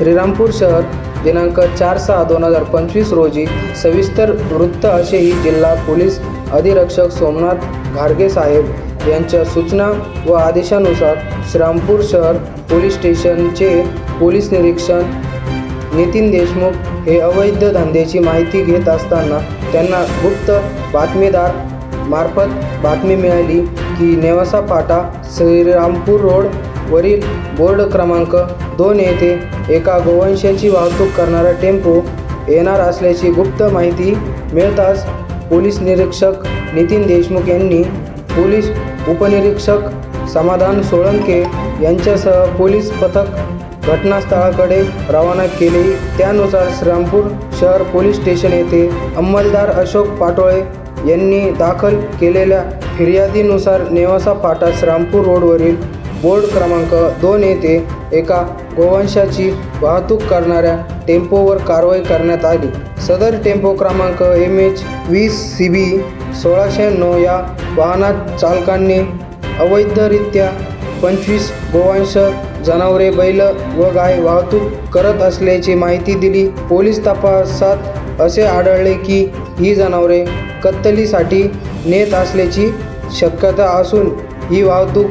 श्रीरामपूर शहर दिनांक चार सहा दोन हजार पंचवीस रोजी सविस्तर वृत्त असेही जिल्हा पोलीस अधिरक्षक सोमनाथ घारगे साहेब यांच्या सूचना व आदेशानुसार श्रीरामपूर शहर पोलीस स्टेशनचे पोलीस निरीक्षक नितीन देशमुख हे अवैध धंद्याची माहिती घेत असताना त्यांना गुप्त बातमीदार मार्फत बातमी मिळाली की नेवासा फाटा श्रीरामपूर रोड वरील बोर्ड क्रमांक दोन येथे एका गोवंशाची वाहतूक करणारा टेम्पो येणार असल्याची गुप्त माहिती मिळताच पोलीस निरीक्षक नितीन देशमुख यांनी पोलीस उपनिरीक्षक समाधान सोळंके यांच्यासह पोलीस पथक घटनास्थळाकडे रवाना केले. त्यानुसार श्रीरामपूर शहर पोलीस स्टेशन येथे अंमलदार अशोक पाटोळे यांनी दाखल केलेल्या फिर्यादीनुसार नेवासा फाटा श्रीरामपूर रोडवरील बोर्ड क्रमांक दोन येथे एका गोवंशाची वाहतूक करणाऱ्या टेम्पोवर कारवाई करण्यात आली. सदर टेम्पो क्रमांक एम एच वीस सी बी सोळाशे नऊ या वाहनात चालकांनी अवैधरित्या पंचवीस गोवंश जनावरे बैल व गाय वाहतूक करत असल्याची माहिती दिली. पोलीस तपासात असे आढळले की ही जनावरे कत्तलीसाठी नेत असल्याची शक्यता असून ही वाहतूक